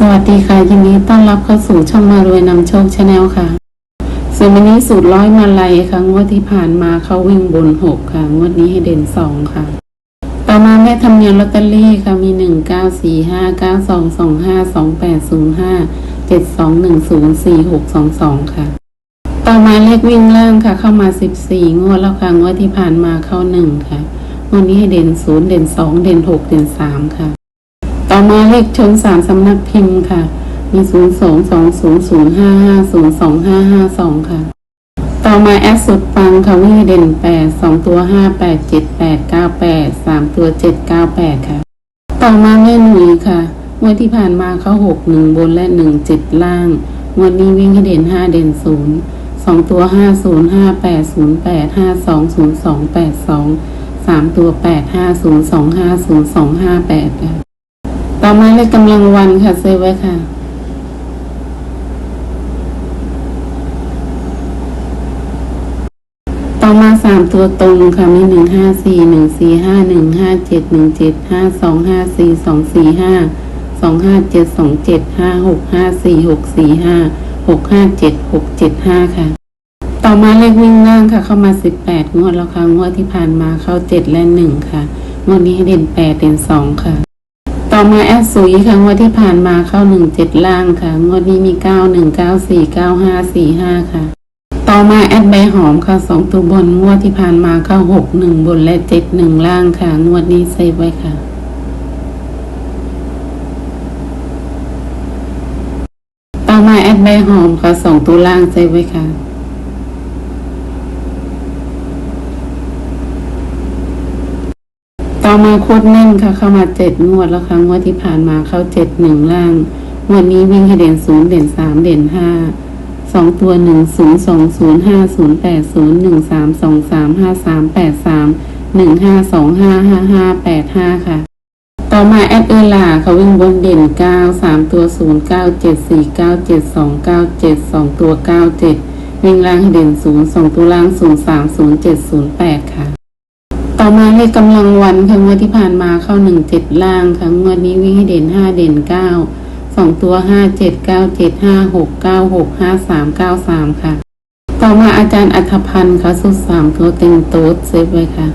สวัสดีค่ะ ยินดีต้อนรับเข้าสู่ช่องมารวยนำโชคชาแนลค่ะส่วนวันนี้สูตรร้อยมาลัยค่ะ งวดที่ผ่านมาเขาวิ่งบนหกค่ะ งวดนี้ให้เด่นสองค่ะ ต่อมาแม่ทำเนียนลอตเตอรี่ค่ะ มีหนึ่งเก้าสี่ห้าเก้าสองสองห้าสองแปดศูนย์ห้าเจ็ดสองหนึ่งศูนย์สี่หกสองสองค่ะ ต่อมาเลขวิ่งล่างค่ะ เข้ามาสิบสี่งวดแล้วค่ะ งวดที่ผ่านมาเข้าหนึ่งค่ะ งวดนี้ให้เด่นศูนย์เด่นสองเด่นหกเด่นสามค่ะ ต่อมาเลขชนสามสำนักพิมพ์ค่ะ มีศูนย์สองสองศูนย์ศูนย์ห้าห้าศูนย์สองห้าห้าสองค่ะ ต่อมาแอดสุดปังค่ะวิ่งเด่นแปดสองตัวห้าแปดเจ็ดแปดเก้าแปดสามตัวเจ็ดเก้าแปดค่ะ ต่อมาแม่หนุ่ยค่ะงวดที่ผ่านมาเขาหกหนึ่งบนและหนึ่งเจ็ดล่างงวดนี้วิ่งให้เด่นห้าเด่นศูนย์สองตัวห้าศูนย์ห้าแปดศูนย์แปดห้าสองศูนย์สองแปดสองสามตัวแปดห้าศูนย์สองห้าศูนย์สองห้าแปดค่ะ ต่อมาเลขกำลังวันค่ะเซฟไว้ค่ะ ต่อมาสามตัวตรงค่ะมีหนึ่งห้าสี่หนึ่งสี่ห้าหนึ่งห้าเจ็ดหนึ่งเจ็ดห้าสองห้าสี่สองสี่ห้าสองห้าเจ็ดสองเจ็ดห้าหกห้าสี่หกสี่ห้าหกห้าเจ็ดหกเจ็ดห้าค่ะ ต่อมาเลขวิ่งล่างค่ะ เข้ามาสิบแปดงวดแล้วค่ะงวดที่ผ่านมาเข้าเจ็ดและหนึ่งค่ะงวดนี้ให้เด่นแปดเด่นสองค่ะ ต่อมาแอดสุยค่ะงวดที่ผ่านมาเข้าหนึ่งเจ็ดล่างค่ะ งวดนี้มีเก้าหนึ่งเก้าสี่เก้าห้าสี่ห้าค่ะ ต่อมาแอดใบหอมค่ะสองตัวบนงวดที่ผ่านมาเข้าหกหนึ่งบนและเจ็ดหนึ่งล่างค่ะ งวดนี้เซฟไว้ค่ะต่อมาแอดใบหอมค่ะสองตัวล่างเซฟไว้ค่ะ ต่อมาโคตรแน่นค่ะ เข้ามาเจ็ดงวดแล้วค่ะงวดที่ผ่านมาเข้าเจ็ดหนึ่งล่างงวดนี้วิ่งให้เด่นศูนย์เด่นสามเด่นห้าสองตัวหนึ่งศูนย์สองศูนย์ห้าศูนย์แปดศูนย์หนึ่งสามสองสามห้าสามแปดสามหนึ่งห้าสองห้าห้าห้าแปดห้าค่ะ ต่อมาแอดเอลาเขาวิ่งบนเด่นเก้าสามตัวศูนย์เก้าเจ็ดสี่เก้าเจ็ดสองเก้าเจ็ดสองตัวเก้าเจ็ดวิ่งล่างให้เด่นศูนย์สองตัวล่างศูนย์สามศูนย์เจ็ดศูนย์แปดค่ะ อมาเลขกำลังวันค่ะงวดที่ผ่านมาเข้าหนึ่งเจ็ดล่างค่ะงวดนี้วิ่งให้เด่นห้าเด่นเก้าสองตัวห้าเจ็ดเก้าเจ็ดห้าหกเก้าหกห้าสามเก้าสามค่ะ ต่อมาอาจารย์อัธพันธ์ค่ะสุดสามตัวเต็งโต๊ดเซฟไว้ค่ะ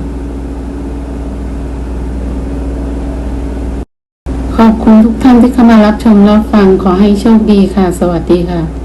ขอบคุณทุกท่านที่เข้ามารับชมรับฟังขอให้โชคดีค่ะ สวัสดีค่ะ